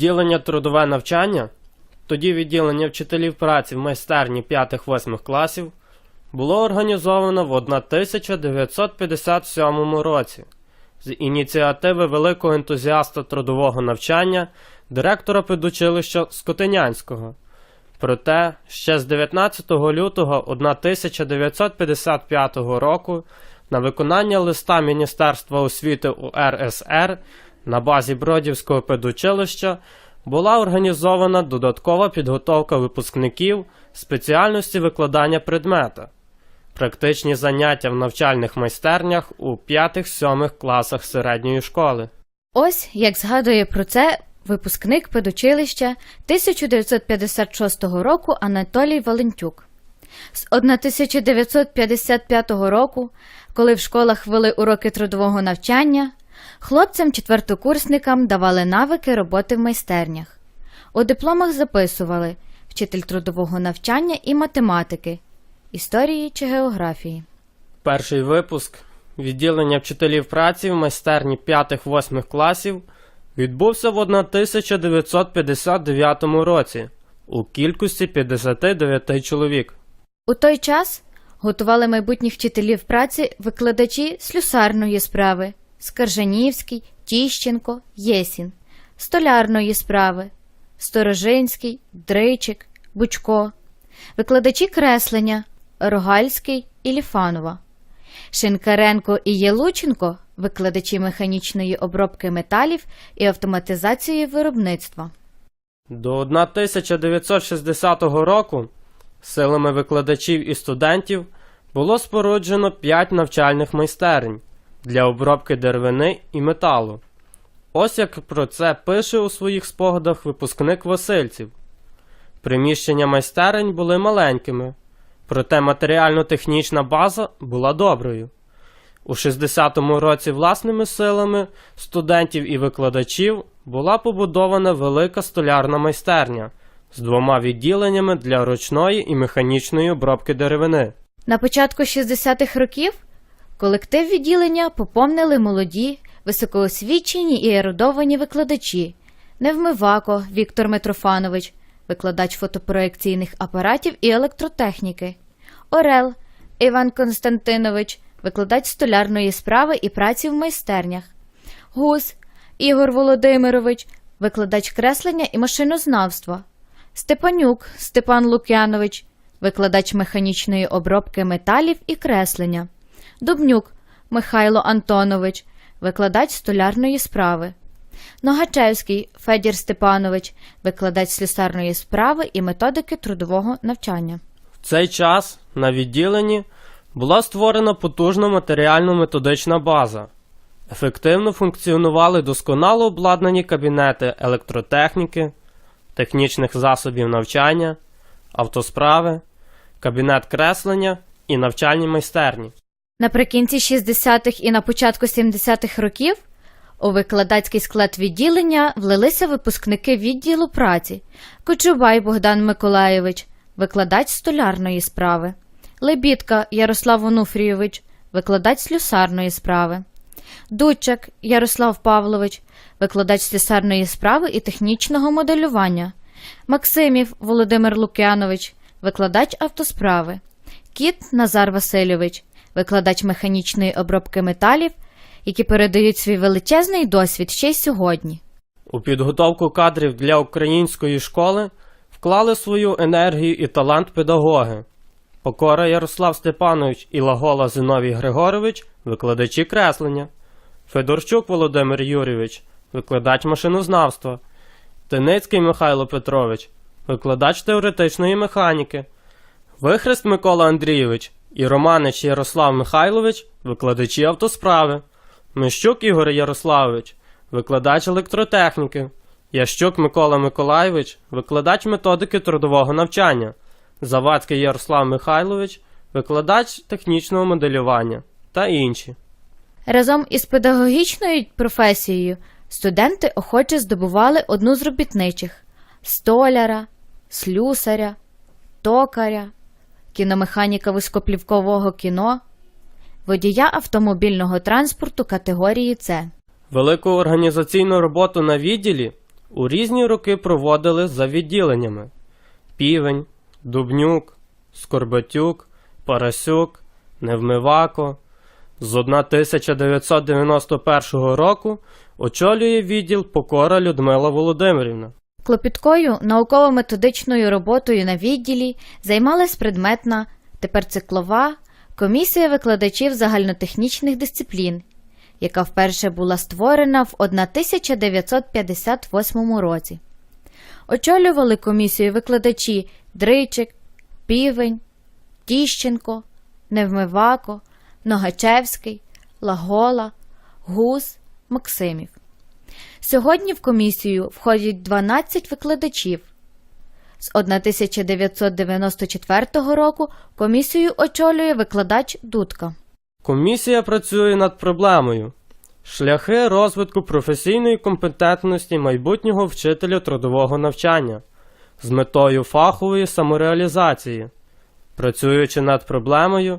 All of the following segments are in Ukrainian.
Відділення трудове навчання, тоді відділення вчителів праці в майстерні 5-8 класів, було організовано в 1957 році з ініціативи великого ентузіаста трудового навчання, директора педучилища Скотинянського. Проте ще з 19 лютого 1955 року на виконання листа Міністерства освіти УРСР на базі Бродівського педучилища була організована додаткова підготовка випускників спеціальності викладання предмета, практичні заняття в навчальних майстернях у 5-7 класах середньої школи. Ось як згадує про це випускник педучилища 1956 року Анатолій Валентюк. З 1955 року, коли в школах вели уроки трудового навчання, хлопцям-четвертокурсникам давали навики роботи в майстернях. У дипломах записували вчитель трудового навчання і математики, історії чи географії. Перший випуск відділення вчителів праці в майстерні 5-8 класів відбувся в 1959 році у кількості 59 чоловік. У той час готували майбутніх вчителів праці викладачі слюсарної справи Скаржанівський, Тіщенко, Єсін, столярної справи. Сторожинський, Дричик, Бучко, викладачі креслення. Рогальський і Ліфанова, Шинкаренко і Єлученко викладачі механічної обробки металів і автоматизації виробництва. До 1960 року силами викладачів і студентів було споруджено 5 навчальних майстерень для обробки деревини і металу. Ось як про це пише у своїх спогадах випускник Васильців. Приміщення майстерень були маленькими, проте матеріально-технічна база була доброю. У 60-му році власними силами студентів і викладачів була побудована велика столярна майстерня з двома відділеннями для ручної і механічної обробки деревини. На початку 60-х років колектив відділення поповнили молоді, високоосвічені і ерудовані викладачі. Невмивако Віктор Митрофанович, викладач фотопроекційних апаратів і електротехніки, Орел Іван Константинович, викладач столярної справи і праці в майстернях, Гус Ігор Володимирович, викладач креслення і машинознавства, Степанюк Степан Лук'янович, викладач механічної обробки металів і креслення, Дубнюк Михайло Антонович, викладач столярної справи, Ногачевський Федір Степанович, викладач слюсарної справи і методики трудового навчання. В цей час на відділенні була створена потужна матеріально-методична база. Ефективно функціонували досконало обладнані кабінети електротехніки, технічних засобів навчання, автосправи, кабінет креслення і навчальні майстерні. Наприкінці 60-х і на початку 70-х років у викладацький склад відділення влилися випускники відділу праці Кочубай Богдан Миколаєвич, викладач столярної справи, Лебідка Ярослав Онуфрійович, викладач слюсарної справи, Дудчак Ярослав Павлович, викладач слюсарної справи і технічного моделювання, Максимів Володимир Лук'янович, викладач автосправи, Кіт Назар Васильович, викладач механічної обробки металів, які передають свій величезний досвід ще й сьогодні. У підготовку кадрів для української школи вклали свою енергію і талант педагоги. Покора Ярослав Степанович і Лагола Зиновій Григорович викладачі креслення, Федорчук Володимир Юрійович, викладач машинознавства, Тиницький Михайло Петрович, викладач теоретичної механіки, Вихрест Микола Андрійович і Романич Ярослав Михайлович, викладачі автосправи, Мищук Ігор Ярославович, викладач електротехніки, Ящук Микола Миколайович, викладач методики трудового навчання, Завадський Ярослав Михайлович, викладач технічного моделювання та інші. Разом із педагогічною професією студенти охоче здобували одну з робітничих столяра, слюсаря, токаря, кіномеханіка високоплівкового кіно, водія автомобільного транспорту категорії С. Велику організаційну роботу на відділі у різні роки проводили за відділеннями Півень, Дубнюк, Скорбатюк, Парасюк, Невмивако. З 1991 року очолює відділ Покора Людмила Володимирівна. Клопіткою науково-методичною роботою на відділі займалась предметна, тепер циклова, комісія викладачів загальнотехнічних дисциплін, яка вперше була створена в 1958 році. Очолювали комісію викладачі Дричик, Півень, Тіщенко, Невмивако, Ногачевський, Лагола, Гус, Максимів. Сьогодні в комісію входять 12 викладачів. З 1994 року комісію очолює викладач Дудка. Комісія працює над проблемою шляхи розвитку професійної компетентності майбутнього вчителя трудового навчання з метою фахової самореалізації. Працюючи над проблемою,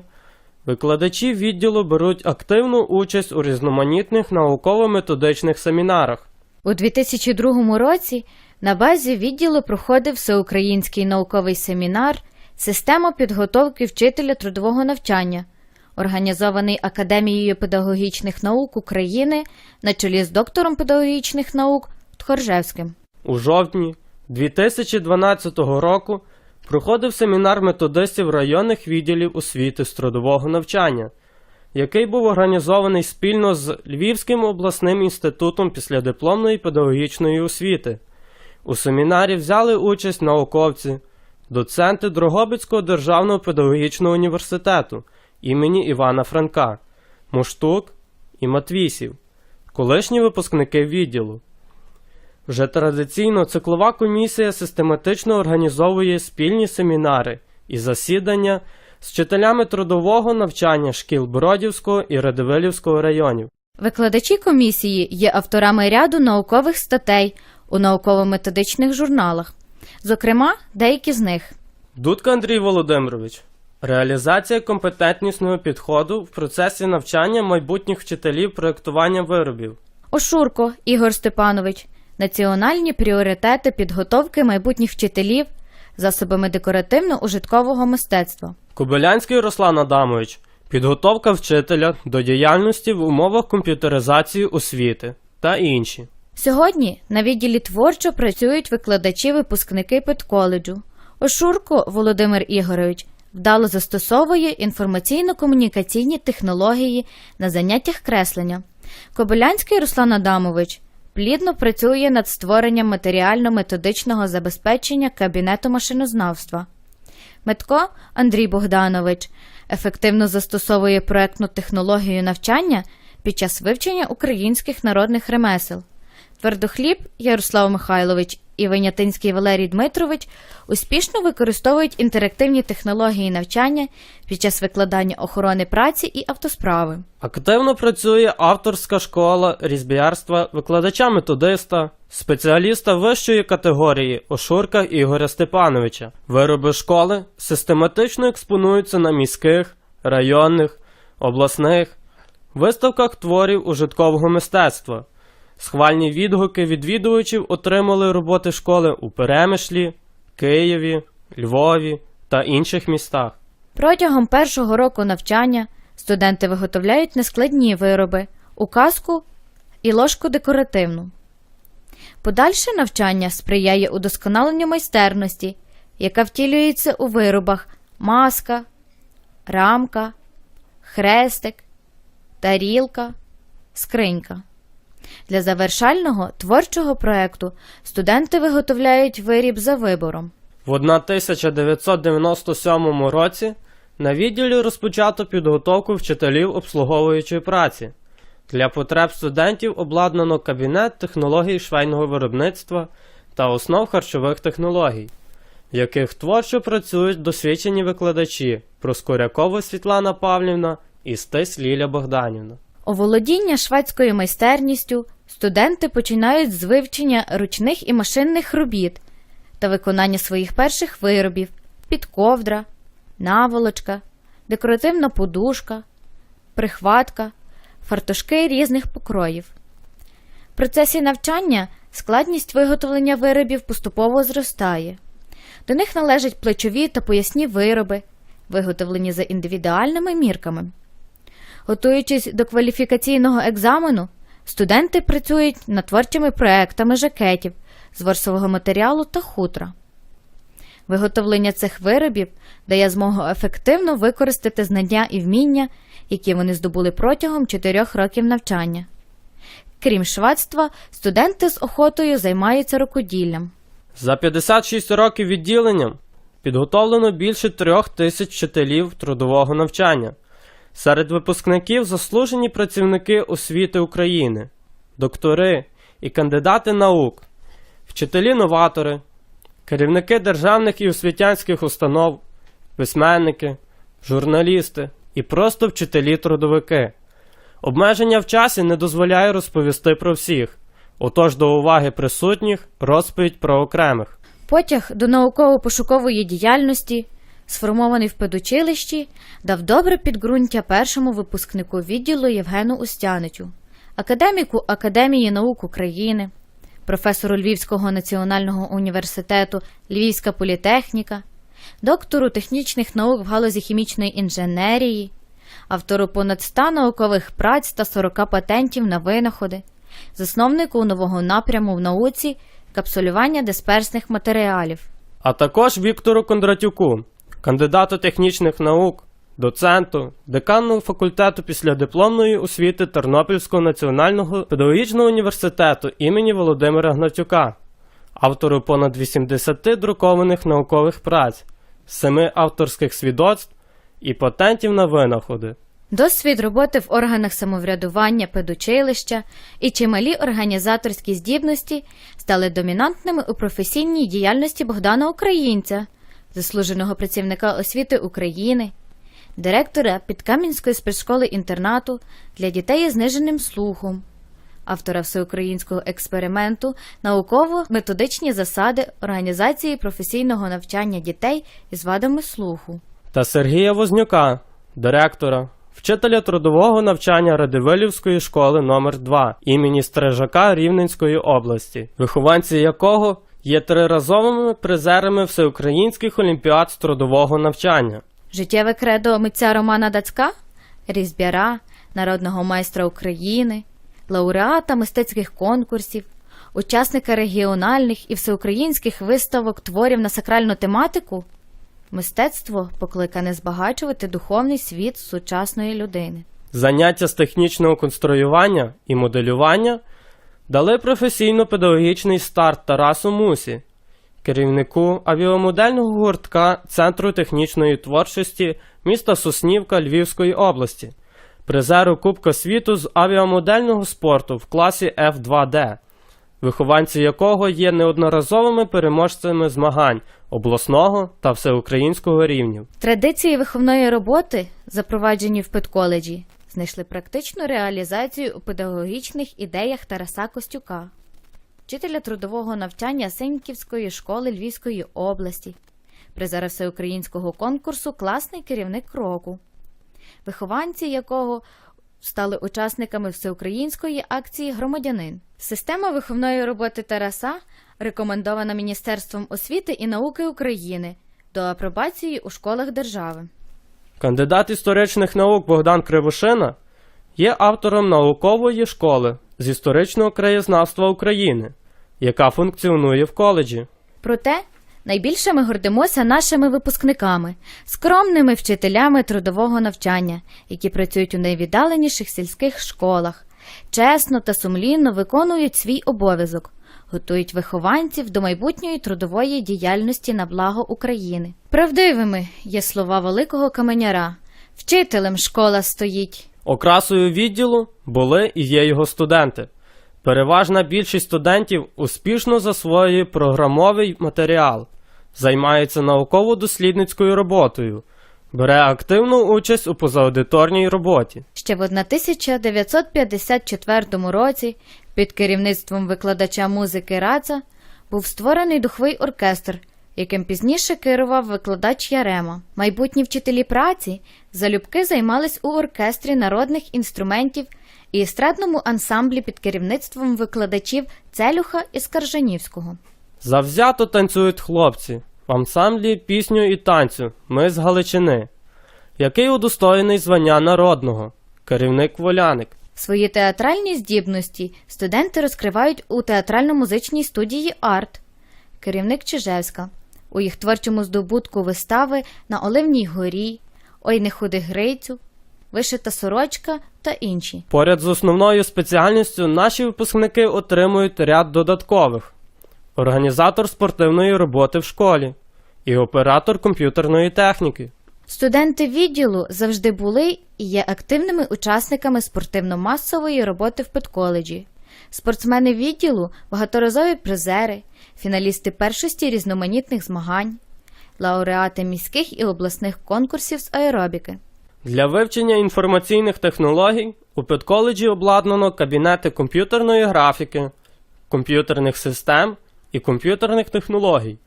викладачі відділу беруть активну участь у різноманітних науково-методичних семінарах. У 2002 році на базі відділу проходив всеукраїнський науковий семінар Система підготовки вчителя трудового навчання, організований Академією педагогічних наук України на чолі з доктором педагогічних наук Тхоржевським. У жовтні 2012 року проходив семінар методистів районних відділів освіти з трудового навчання, який був організований спільно з Львівським обласним інститутом післядипломної педагогічної освіти. У семінарі взяли участь науковці, доценти Дрогобицького державного педагогічного університету імені Івана Франка, Муштук і Матвісів, колишні випускники відділу. Вже традиційно циклова комісія систематично організовує спільні семінари і засідання з вчителями трудового навчання шкіл Бродівського і Радивилівського районів. Викладачі комісії є авторами ряду наукових статей у науково-методичних журналах, зокрема, деякі з них. Дудка Андрій Володимирович. Реалізація компетентнісного підходу в процесі навчання майбутніх вчителів проєктування виробів. Ошурко Ігор Степанович. Національні пріоритети підготовки майбутніх вчителів засобами декоративно-ужиткового мистецтва. Кобилянський Руслан Адамович. Підготовка вчителя до діяльності в умовах комп'ютеризації освіти та інші. Сьогодні на відділі творчо працюють викладачі-випускники педколеджу. Ошурко Володимир Ігорович вдало застосовує інформаційно-комунікаційні технології на заняттях креслення. Кобилянський Руслан Адамович плідно працює над створенням матеріально-методичного забезпечення кабінету машинознавства. Метко Андрій Богданович ефективно застосовує проектну технологію навчання під час вивчення українських народних ремесел. Твердохліб Ярослав Михайлович і Винятинський Валерій Дмитрович успішно використовують інтерактивні технології навчання під час викладання охорони праці і автосправи. Активно працює авторська школа різбіярства викладача-методиста, спеціаліста вищої категорії Ошурка Ігоря Степановича. Вироби школи систематично експонуються на міських, районних, обласних виставках творів ужиткового мистецтва. Схвальні відгуки відвідувачів отримали роботи школи у Перемишлі, Києві, Львові та інших містах. Протягом першого року навчання студенти виготовляють нескладні вироби, указку і ложку декоративну. Подальше навчання сприяє удосконаленню майстерності, яка втілюється у виробах маска, рамка, хрестик, тарілка, скринька. Для завершального творчого проекту студенти виготовляють виріб за вибором. В 1997 році на відділі розпочато підготовку вчителів обслуговуючої праці. Для потреб студентів обладнано кабінет технологій швейного виробництва та основ харчових технологій, в яких творчо працюють досвідчені викладачі Проскорякова Світлана Павлівна і Стись Ліля Богданівна. Оволодіння шведською майстерністю студенти починають з вивчення ручних і машинних робіт та виконання своїх перших виробів підковдра, наволочка, декоративна подушка, прихватка, фартушки різних покроїв. В процесі навчання Складність виготовлення виробів поступово зростає. До них належать плечові та поясні вироби, виготовлені за індивідуальними мірками. Готуючись до кваліфікаційного екзамену, студенти працюють над творчими проектами жакетів з ворсового матеріалу та хутра. Виготовлення цих виробів дає змогу ефективно використати знання і вміння, які вони здобули протягом чотирьох років навчання. Крім швадства, студенти з охотою займаються рукоділлям. За 56 років відділення підготовлено більше трьох тисяч вчителів трудового навчання. Серед випускників заслужені працівники освіти України, доктори і кандидати наук, вчителі-новатори, керівники державних і освітянських установ, письменники, журналісти і просто вчителі-трудовики. Обмеження в часі не дозволяє розповісти про всіх, отож до уваги присутніх розповідь про окремих. Потяг до науково-пошукової діяльності, сформований в педучилищі, дав добре підґрунтя першому випускнику відділу Євгену Устяничу, академіку Академії наук України, професору Львівського національного університету Львівська політехніка, доктору технічних наук в галузі хімічної інженерії, автору понад 100 наукових праць та 40 патентів на винаходи, засновнику нового напряму в науці капсулювання дисперсних матеріалів. А також Віктору Кондратюку, кандидату технічних наук, доценту, декану факультету післядипломної освіти Тернопільського національного педагогічного університету імені Володимира Гнатюка, автору понад 80 друкованих наукових праць, 7 авторських свідоцтв і патентів на винаходи. Досвід роботи в органах самоврядування педучилища і чималі організаторські здібності стали домінантними у професійній діяльності Богдана Українця, заслуженого працівника освіти України, директора Підкам'янської спецшколи інтернату для дітей із зниженим слухом, автора всеукраїнського експерименту науково-методичні засади організації професійного навчання дітей із вадами слуху. та Сергія Вознюка, директора, вчителя трудового навчання Радивилівської школи номер 2 імені Стрижака Рівненської області, вихованці якого є триразовими призерами всеукраїнських олімпіад з трудового навчання. Життєве кредо митця Романа Дацька, різьбяра, народного майстра України, лауреата мистецьких конкурсів, учасника регіональних і всеукраїнських виставок творів на сакральну тематику. Мистецтво покликане збагачувати духовний світ сучасної людини. Заняття з технічного конструювання і моделювання дали професійно-педагогічний старт Тарасу Мусі, керівнику авіамодельного гуртка Центру технічної творчості міста Соснівка Львівської області, призеру Кубка світу з авіамодельного спорту в класі F2D, вихованці якого є неодноразовими переможцями змагань обласного та всеукраїнського рівнів. Традиції виховної роботи, запроваджені в педколеджі, знайшли практичну реалізацію у педагогічних ідеях Тараса Костюка, вчителя трудового навчання Сеньківської школи Львівської області, призера всеукраїнського конкурсу Класний керівник року, вихованці якого стали учасниками всеукраїнської акції Громадянин. Система виховної роботи Тараса рекомендована Міністерством освіти і науки України до апробації у школах держави. Кандидат історичних наук Богдан Кривошина є автором наукової школи з історичного краєзнавства України, яка функціонує в коледжі. Проте найбільше ми гордимося нашими випускниками, скромними вчителями трудового навчання, які працюють у найвіддаленіших сільських школах, чесно та сумлінно виконують свій обов'язок, готують вихованців до майбутньої трудової діяльності на благо України. Правдивими є слова великого каменяра. Вчителем школа стоїть. Окрасою відділу були і є його студенти. Переважна більшість студентів успішно засвоює програмовий матеріал, займається науково-дослідницькою роботою, бере активну участь у позаудиторній роботі. Ще в 1954 році під керівництвом викладача музики Раца був створений духовий оркестр яким пізніше керував викладач Ярема. Майбутні вчителі праці залюбки займались у оркестрі народних інструментів і естрадному ансамблі під керівництвом викладачів Целюха і Скаржанівського. Завзято танцюють хлопці в ансамблі пісню і танцю Ми з Галичини, який удостоєний звання народного, керівник Воляник. Свої театральні здібності студенти розкривають у театрально-музичній студії Арт, керівник Чижевська, у їх творчому здобутку вистави на Оливній горі, Ой не ходи Грицю, Вишита сорочка та інші. Поряд з основною спеціальністю наші випускники отримують ряд додаткових: організатор спортивної роботи в школі і оператор комп'ютерної техніки. Студенти відділу завжди були і є активними учасниками спортивно-масової роботи в педколеджі. Спортсмени відділу багаторазові призери, фіналісти першості різноманітних змагань, лауреати міських і обласних конкурсів з аеробіки. Для вивчення інформаційних технологій у педколеджі обладнано кабінети комп'ютерної графіки, комп'ютерних систем і комп'ютерних технологій.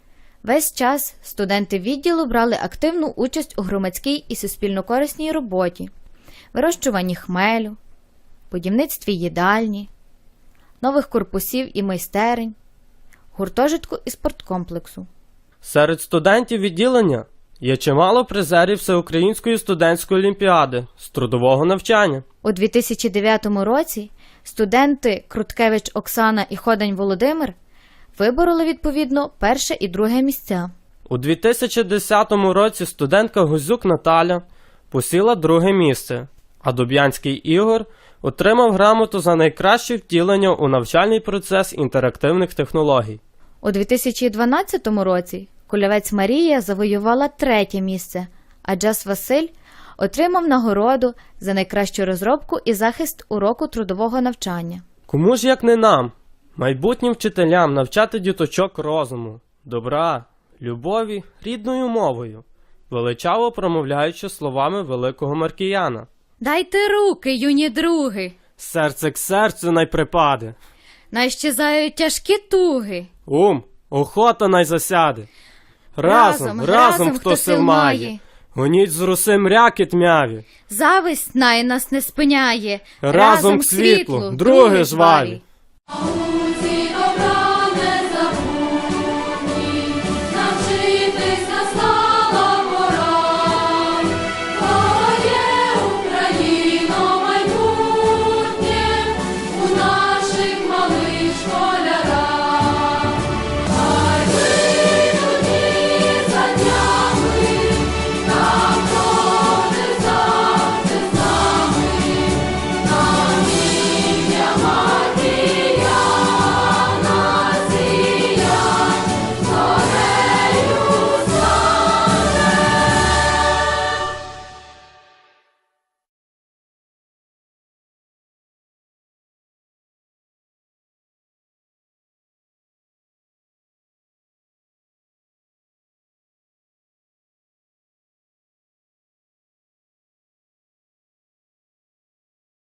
Весь час студенти відділу брали активну участь у громадській і суспільно-корисній роботі, вирощуванні хмелю, будівництві їдальні, нових корпусів і майстерень, гуртожитку і спорткомплексу. Серед студентів відділення є чимало призерів Всеукраїнської студентської олімпіади з трудового навчання. У 2009 році студенти Круткевич Оксана і Ходань Володимир вибороли відповідно перше і друге місця. У 2010 році студентка Гузюк Наталя посіла друге місце, а Дуб'янський Ігор отримав грамоту за найкраще втілення у навчальний процес інтерактивних технологій. У 2012 році Кульовець Марія завоювала третє місце, а Джас Василь отримав нагороду за найкращу розробку і захист уроку трудового навчання. Кому ж як не нам, майбутнім вчителям навчати діточок розуму, добра, любові рідною мовою, величаво промовляючи словами великого маркіяна. Дайте руки, юні други, Серце к серцю най припаде, найщезають тяжкі туги. ум, охота най засяде. Разом, разом, хто сил має, гоніть з руси мряки тмяві, Зависть най нас не спиняє. разом к світлу, друге жваві.